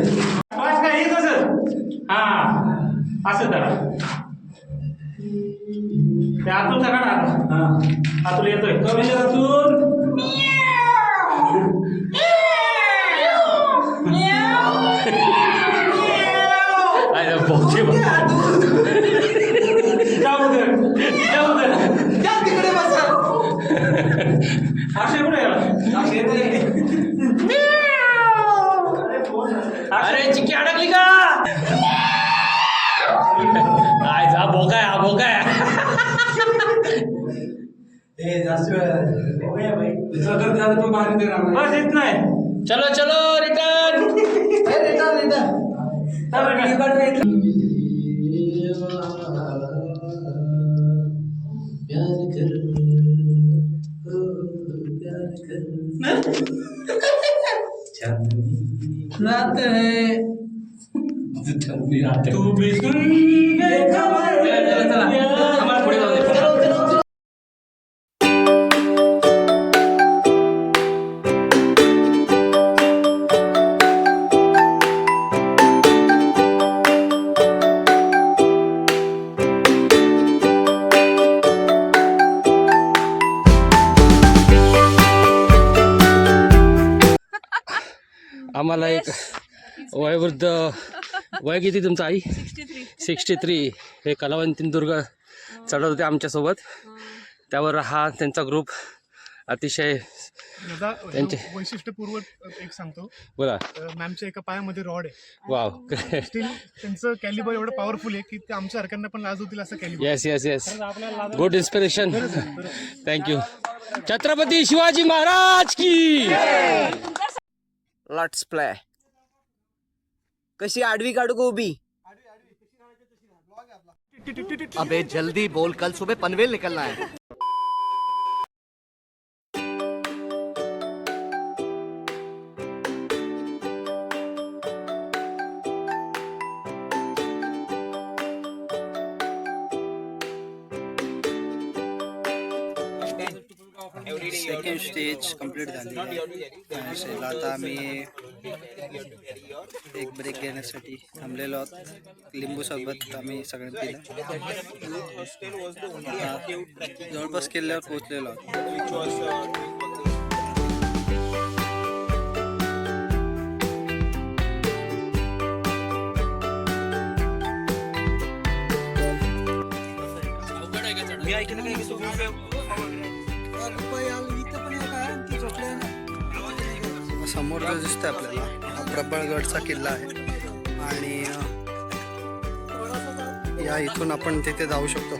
अजून कोण येते वाच काय हे कसं हा असं करा ते आतून काढा आता हा आतून येतोय कमी आतून अरे बोके जाऊ दे जाऊ दे तिकडे बसा असे कुठे अरे चिक्की अडकली का काय जा बोकाय हा बोकाय ए जास्त वेळ भाई बस येत नाही चलो चलो रिटर्न रिटर्न रिटर्न चला का? रात है। तू भी सुन ले खबर आम्हाला एक वयोवृद्ध वय किती तुमचं आई? सिक्स्टी थ्री हे कलावंत सिंधुदुर्ग चढत होते आमच्यासोबत. त्यावर हा त्यांचा ग्रुप अतिशय त्यांचे- वैशिष्ट्यपूर्व एक सांगतो. बोला. मॅमच्या एका पायामध्ये रॉड आहे. वाव. स्टील त्यांचं कॅलिबर एवढं पॉवरफुल आहे की ते आमच्या सारख्यांना पण लाज होतील असं calibre yes yes yes good inspiration thank you Chhatrapati Shivaji Maharaj की! लट्स प्ले कशी आडवी काढू का उभी? अबे जल्दी बोल. कल सुबह पनवेल निकलना है। बॅच कंप्लीट झाली आता आम्ही एक ब्रेक घेण्यासाठी थांबलेलो आहोत. लिंबू सरबत आम्ही सगळ्यांनी पिलं. जवळपास किल्ल्यावर पोहोचलेलो आहोत. समोर जो दिसतोय आपल्याला हा प्रबळगडचा किल्ला आहे. आणि या इथून आपण तिथे जाऊ शकतो.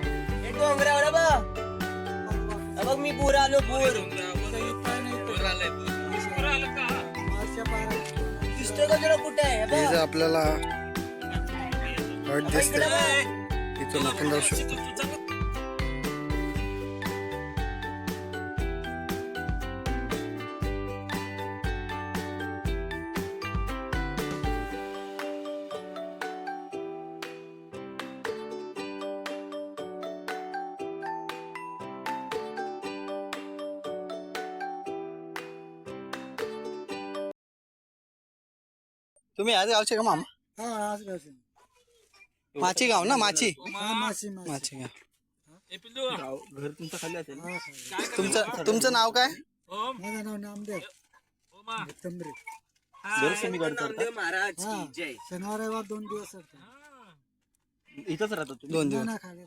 बघ. मी पूर आलो पूर. कुठे हे आपल्याला इथून आपण जाऊ शकतो. तुम्ही आज गावचे का मामा? माची गाव ना माची? माची गाव. घर तुमचं खाली असेल. तुमचं तुमचं नाव काय? घर तुम्ही गड करता महाराज की जय. शनिवार रविवार दोन दिवस असतात. इथंच राहता तुम्ही? दोन दिवस. ना खाली.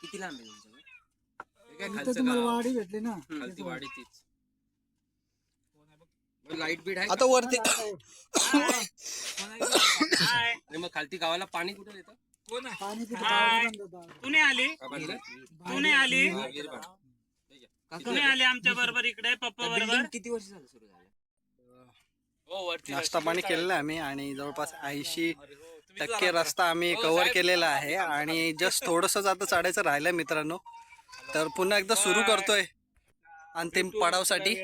किती लांब आहे तुमचं? इथं तुम्हाला वाडी भेटली ना. लाइट बीट आहे आता वरती आणि मग खालती गावाला पाणी कुठे येतं पाणी नाही आली? तू नाही आली? तू नाही आली आमच्या बरोबर इकडे पप्पा बरोबर? किती वर्ष झालं सुरू झालं? हो वरती. नाश्ता पाणी केलेला आहे आम्ही आणि जवळपास ऐंशी टक्के रस्ता आम्ही कव्हर केलेला आहे आणि जस्ट थोडंसं आता चढायचं राहिलंय मित्रांनो. तर पुन्हा एकदा सुरू करतोय. अंतिम पडावसाठी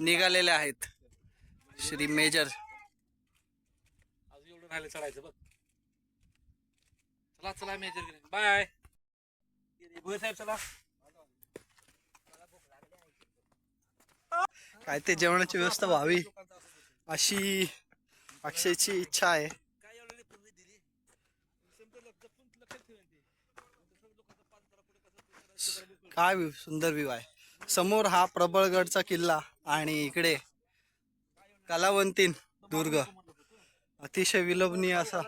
निघालेले आहेत. श्री मेजर. अजून एवढं राहिलं चढायचं बघ. चला चला मेजर बाय. साहेब चला. काय ते जेवणाची व्यवस्था व्हावी अशी अक्षयची इच्छा आहे. काय व्ह्यू सुंदर व्ह्यू आहे. समोर हा प्रबळगडचा किल्ला आणि इकडे कलावंतीन दुर्ग. अतिशय विलोभनीय असा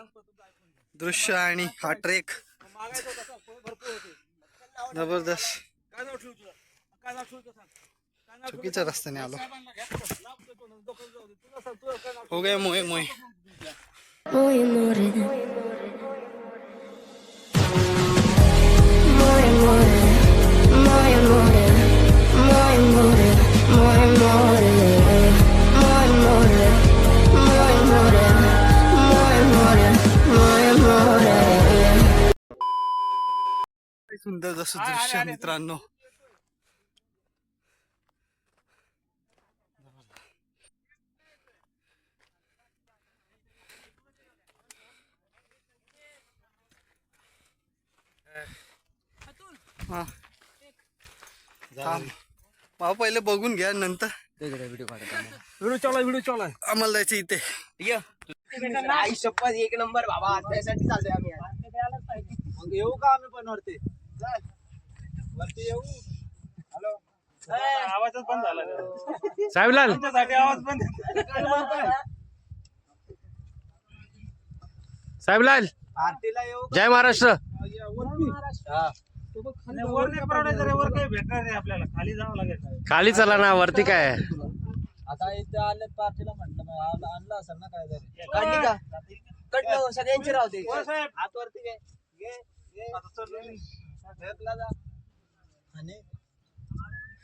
दृश्य आणि हा ट्रेक. जबरदस्त. चुकीच्या रस्त्याने आलो. हो गया मोहे मोहे. Muy more सुंदर जसं दृश्य मित्रांनो. हा. भाऊ पहिले बघून घ्या नंतर व्हिडिओ चालू व्हिडिओ चालू आम्हाला जायचं इथे. आई शपथ एक नंबर बाबा त्यासाठी चालतोय आम्ही येऊ का आम्ही पण वरती वरती येऊ. हॅलो. आवाजच बंद झाला का? साहेबलाल. तुमच्यासाठी आवाज बंद साहेबलाल. आरतीला येऊ जय महाराष्ट्र. नाही, वर नाही पडायचं रे, वर काही भेटणार नाही आपल्याला. खाली जावं लागेल. खाली चला ना वरती काय? आता इथे आले पार्टीला म्हटलं मग आणलं असेल ना काय तरी. काढली का? कटलं सगळ्यांची राहते वर साहेब. हात वरती घे. घे घे. लेफ्टला जा आणि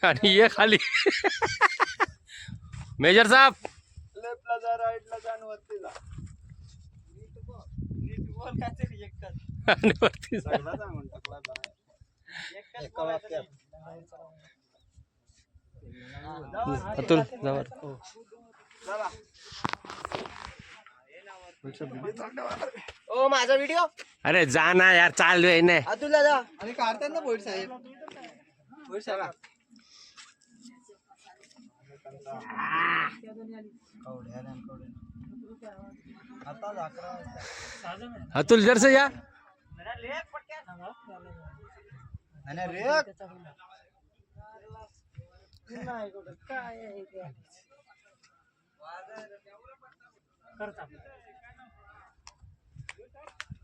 आणि ये खाली मेजर साहेब लेफ्टला जा राईटला जा आणि वरती जा नीट बोल. नीट बोल काहीतरी एकच आणि वरती जा. सगळा सांगून टाकला जा. एका वाक्यात अतुल ओ माझा व्हिडिओ अरे जा ना यार चाल आहे ना अतुलला जा. आणि काढतात ना भोईर साहेब. साहेब. अतुल जर से या.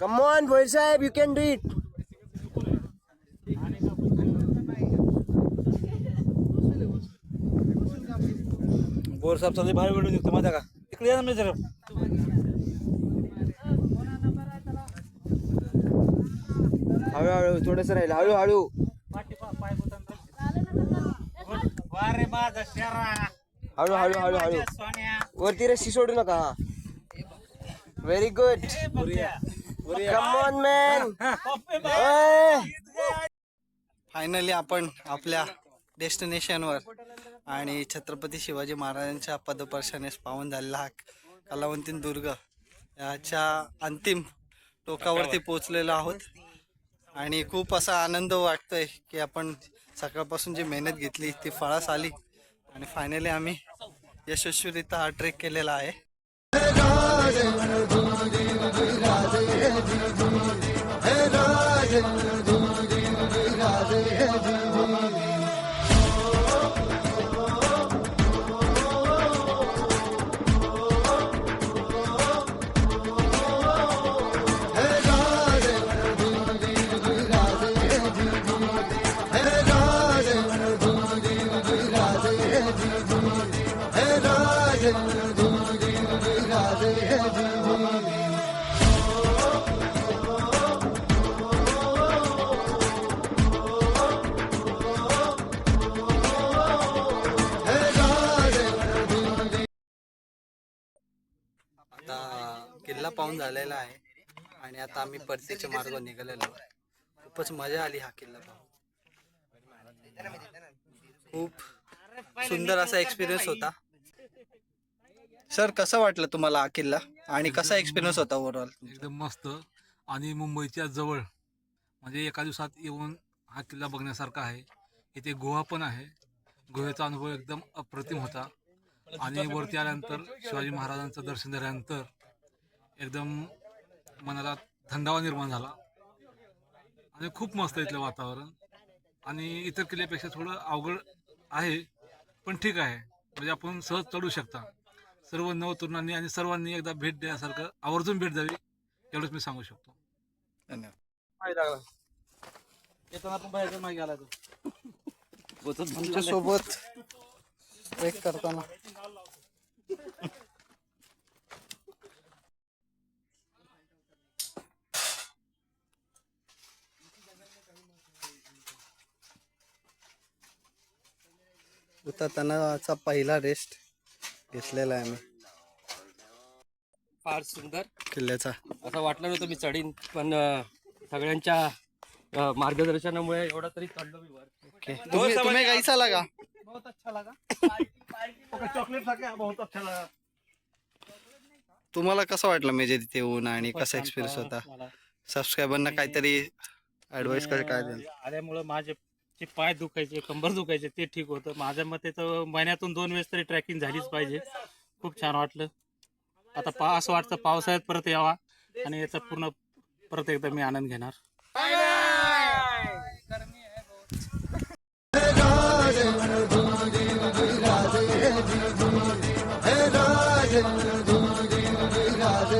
Come on, Boy Sahib, you can do it. बोर साहेब चालले बाहेर व्हिडिओ निघतो माझ्या का? इकडे या ना मी जरा. हळूहळू थोडस राहील. हळूहळू. माझा शेरा. हळू हळू हळू हळू. सोन्या. वरती रस्सी सोडू नका very good come on man finally आपण आपल्या डेस्टिनेशनवर आणि छत्रपती शिवाजी महाराजांच्या पदपर्शानेच पावन झालेला हा कलावंतीन दुर्ग याच्या अंतिम टोकावरती पोचलेलो आहोत. आणि खूप असा आनंद वाटतोय की आपण सकाळपासून जी मेहनत घेतली ती फळास आली. आणि फायनली आम्ही यशस्वीरित्या हा ट्रेक केलेला आहे. किल्ला पाहून झालेला आहे आणि आता आम्ही परतीच्या मार्ग निघालेलो खूपच मजा आली हा किल्ला पाहून. खूप सुंदर असा एक्सपिरियन्स होता. सर कसं वाटलं तुम्हाला हा किल्ला? आणि कसा एक्सपिरियन्स होता ओव्हरऑल एकदम मस्त. आणि मुंबईच्या जवळ म्हणजे एका दिवसात येऊन हा किल्ला बघण्यासारखा आहे. इथे गुहा पण आहे. गुहेचा अनुभव एकदम अप्रतिम होता. आणि वरती आल्यानंतर शिवाजी महाराजांचं दर्शन झाल्यानंतर एकदम मनाला थंडावा निर्माण झाला. आणि खूप मस्त इथलं वातावरण. आणि इतर किल्ल्यापेक्षा थोडं अवघड आहे पण ठीक आहे. म्हणजे आपण सहज चढू शकता. सर्व नवतरुणांनी आणि सर्वांनी एकदा भेट द्यासारखं आवर्जून भेट द्यावी एवढंच मी सांगू शकतो. धन्यवाद. येताना पण बाहेर मागे आला तो. आमच्यासोबत ट्रेक करताना. उतरतानाचा पहिला रेस्ट घेतलेला आहे आम्ही फार सुंदर. किल्ल्याचा. असं वाटलं नव्हतं मी चढीन पण सगळ्यांच्या मार्गदर्शनामुळे एवढा तरी चढलो मी वर ओके. तुम्ही तुम्ही कैसा लगा बहुत अच्छा लगा. चॉकलेट बहुत अच्छा लगा. तुम्हाला कसं वाटलं म्हणजे तिथे येऊन आणि कसा एक्सपिरियन्स होता? सबस्क्रायबरना काहीतरी ऍडवाइस काय आल्यामुळं माझे जे पाय दुखायचे कंबर दुखायचे ते ठीक होतं. माझ्या मते तर महिन्यातून दोन वेळेस तरी ट्रॅकिंग झालीच पाहिजे. खूप छान वाटलं. आता पा असं वाटतं पावसाळ्यात परत यावा आणि याचा पूर्ण परत एकदा मी आनंद घेणार.